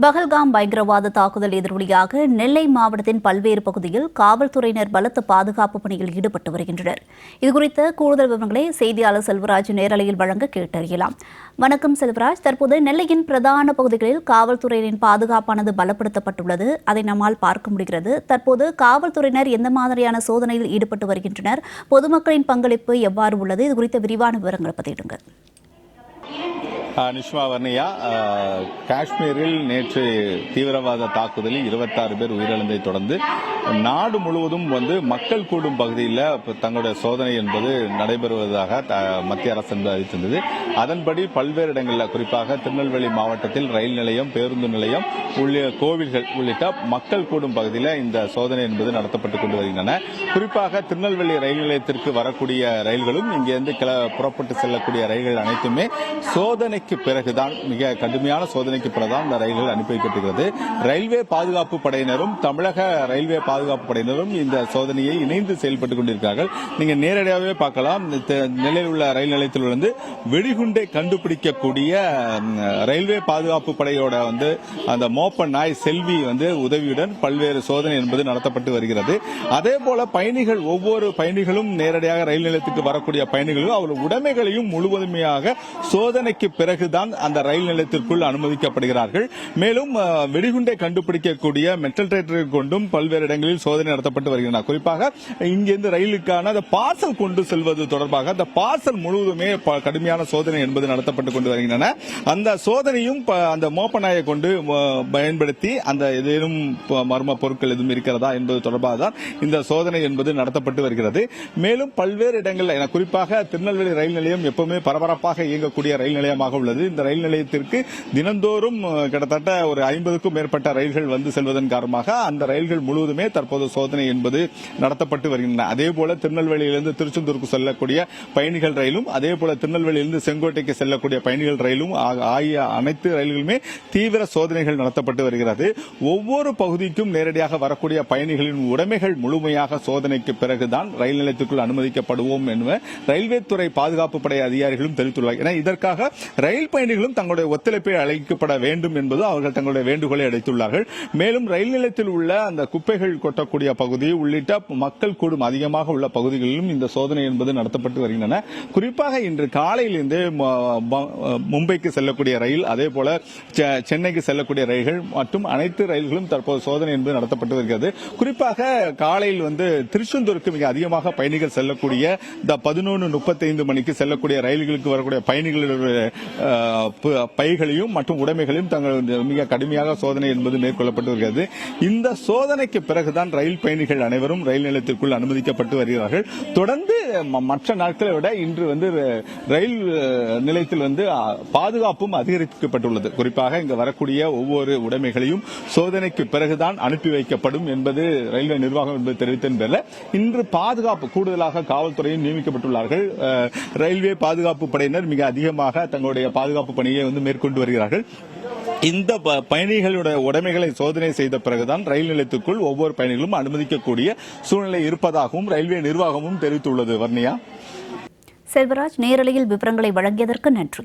பகல்காம் பயங்கரவாத தாக்குதல் எதிரொலியாக நெல்லை மாவட்டத்தின் பல்வேறு பகுதியில் காவல்துறையினர் பலத்த பாதுகாப்பு பணியில் ஈடுபட்டு வருகின்றனர். இதுகுறித்த கூடுதல் விவரங்களை செய்தியாளர் செல்வராஜ் நேரலையில் வழங்க கேட்டறியலாம். வணக்கம் செல்வராஜ். தற்போது நெல்லையின் பிரதான பகுதிகளில் காவல்துறையினரின் பாதுகாப்பானது பலப்படுத்தப்பட்டுள்ளது. அதை நம்மால் பார்க்க முடிகிறது. தற்போது காவல்துறையினர் எந்த மாதிரியான சோதனையில் ஈடுபட்டு வருகின்றனர்? பொதுமக்களின் பங்களிப்பு எவ்வாறு உள்ளது? இது குறித்த விரிவான விவரங்களை பதிவிடுங்கள் நிஷ்மா வர்ணியா காஷ்மீரில் நேற்று தீவிரவாத தாக்குதலில் இருபத்தாறு பேர் உயிரிழந்தை தொடர்ந்து நாடு முழுவதும் வந்து மக்கள் கூடும் பகுதியில் தங்களுடைய சோதனை என்பது நடைபெறுவதாக த- மத்திய அரசு என்பது அறிவித்திருந்தது. அதன்படி பல்வேறு இடங்களில் குறிப்பாக திருநெல்வேலி மாவட்டத்தில் ரயில் நிலையம் பேருந்து நிலையம் உள்ளிட்ட கோவில்கள் உள்ளிட்ட மக்கள் கூடும் பகுதியில் இந்த சோதனை என்பது நடத்தப்பட்டுக் கொண்டு வருகின்றன. குறிப்பாக திருநெல்வேலி ரயில் நிலையத்திற்கு வரக்கூடிய ரயில்களும் இங்கிருந்து புறப்பட்டு செல்லக்கூடிய ரயில்கள் அனைத்துமே சோதனைக்கு பிறகுதான் மிக கடுமையான சோதனைக்கு பிறகுதான் இந்த ரயில்கள் அனுப்பி வைக்கப்படுகிறது ரயில்வே பாதுகாப்பு படையினரும் தமிழக ரயில்வே பாதுகாப்பு படையினரும் இந்த சோதனையை இணைந்து செயல்பட்டுக் கொண்டிருக்கிறார்கள். நீங்க நேரடியாகவே பார்க்கலாம். நிலையில் உள்ள ரயில் நிலையத்தில் இருந்து வெடிகுண்டை கண்டுபிடிக்கக்கூடிய ரயில்வே பாதுகாப்பு படையோட வந்து அந்த மோப்ப நாய் செல்வி வந்து உதவியுடன் பல்வேறு சோதனை என்பது நடத்தப்பட்டு வருகிறது. அதே போல பயணிகள் ஒவ்வொரு பயணிகளும் நேரடியாக ரயில் நிலையத்துக்கு வரக்கூடிய பயணிகளும் அவர்கள் உடைமைகளையும் முழுவதுமையாக சோதனைக்கு பிறகுதான் அந்த ரயில் நிலையத்திற்குள் அனுமதிக்கப்படுகிறார்கள். மேலும் வெடிகுண்டை கண்டுபிடிக்கக்கூடிய மெட்டல் டேட்டரை கொண்டும் பல்வேறு இடங்களில் சோதனை நடத்தப்பட்டு வருகின்றன. குறிப்பாக இங்கிருந்து ரயிலுக்கான அந்த பார்சல் கொண்டு செல்வது தொடர்பாக அந்த பார்சல் முழுவதுமே ப- கடுமையான சோதனை என்பது நடத்தப்பட்டு கொண்டு வருகின்றன. அந்த சோதனையும் ப- அந்த மோப்பநாயை கொண்டு பயன்படுத்தி அந்த ஏதேனும் மர்ம பொருட்கள் எதுவும் இருக்கிறதா என்பது தொடர்பாக தான் இந்த சோதனை என்பது நடத்தப்பட்டு வருகிறது. மேலும் பல்வேறு இடங்களில் குறிப்பாக திருநெல்வேலி ரயில் நிலையம் எப்பவுமே பரபரப்பாக இயங்கக்கூடிய ரயில் நிலையமாக உள்ளது. இந்த ரயில் நிலையத்திற்கு தினந்தோறும் கிட்டத்தட்ட ஒரு ஐம்பதுக்கும் மேற்பட்ட ரயில்கள் வந்து செல்வதன் காரணமாக அந்த ரயில்கள் முழுவதுமே தற்போது சோதனை என்பது நடத்தப்பட்டு வருகின்றன. அதே போல திருநெல்வேலியிலிருந்து திருச்செந்தூருக்கு செல்லக்கூடிய பயணிகள் ரயிலும் அதே போல திருநெல்வேலியிலிருந்து செங்கோட்டைக்கு செல்லக்கூடிய பயணிகள் ரயிலும் ஆகிய அனைத்து ரயில்களுமே தீவிர சோதனைகள் நடத்தப்பட்டு வருகிறது. ஒவ்வொரு பகுதிக்கும் நேரடியாக வரக்கூடிய பயணிகளின் உடைமைகள் முழுமையாக சோதனைக்கு பிறகுதான் ரயில் நிலையத்துக்குள் அனுமதிக்கப்படுவோம் என்று ரயில்வே துறை பாதுகாப்பு படை அதிகாரிகளும் தெரிவித்துள்ளார். என இதற்காக ரயில் பயணிகளும் தங்களுடைய ஒத்துழைப்பை அளிக்கப்பட வேண்டும் என்பது அவர்கள் தங்களுடைய வேண்டுகோளை அடைத்துள்ளார்கள். மேலும் ரயில் நிலையத்தில் உள்ள அந்த குப்பைகள் கொட்டக்கூடிய பகுதி உள்ளிட்ட மக்கள் கூடும் அதிகமாக உள்ள பகுதிகளிலும் இந்த சோதனை என்பது நடத்தப்பட்டு வருகின்றன. குறிப்பாக இன்று காலையிலிருந்து மும்பைக்கு செல்லக்கூடிய ரயில் அதே போல சென்னைக்கு செல்லக்கூடிய ரயில்கள் மற்றும் அனைத்து ரயில்களும் தற்போது சோதனை என்பது நடத்தப்பட்டு வருகிறது. குறிப்பாக காலையில் வந்து திருச்செந்தூருக்கு மிக அதிகமாக பயணிகள் செல்லக்கூடிய இந்த பதினொன்று முப்பத்தைந்து மணிக்கு செல்லக்கூடிய ரயில்களுக்கு வரக்கூடிய பயணிகளுடைய பைகளையும் மற்றும் உடைமைகளையும் தங்கள் மிக கடுமையாக சோதனை என்பது மேற்கொள்ளப்பட்டு வருகிறது. இந்த சோதனைக்கு பிறகு பிறகுதான் ரயில் பயணிகள் அனைவரும் ரயில் நிலையத்திற்குள் அனுமதிக்கப்பட்டு வருகிறார்கள். தொடர்ந்து ம- மற்ற நாட்களை விட இன்று வந்து ரயில் நிலையத்தில் வந்து பாதுகாப்பும் அதிகரிக்கப்பட்டுள்ளது. குறிப்பாக இங்கு வரக்கூடிய ஒவ்வொரு உடைமைகளையும் சோதனைக்கு பிறகுதான் அனுப்பி வைக்கப்படும் என்பது ரயில்வே நிர்வாகம் என்பது தெரிவித்ததன் பேரில் இன்று பாதுகாப்பு கூடுதலாக காவல்துறையும் நியமிக்கப்பட்டுள்ளார்கள். ரயில்வே பாதுகாப்பு படையினர் மிக அதிகமாக தங்களுடைய பாதுகாப்பு பணியை வந்து மேற்கொண்டு வருகிறார்கள். இந்த ப- பயணிகளுடைய உடைமைகளை சோதனை செய்த பிறகுதான் ரயில் நிலையத்துக்குள் ஒவ்வொரு பயணிகளும் அனுமதிக்கக்கூடிய சூழ்நிலை இருப்பதாகவும் ரயில்வே நிர்வாகமும் தெரிவித்துள்ளது வர்ணியா செல்வராஜ் நேரலையில் விவரங்களை வழங்கியதற்கு நன்றி.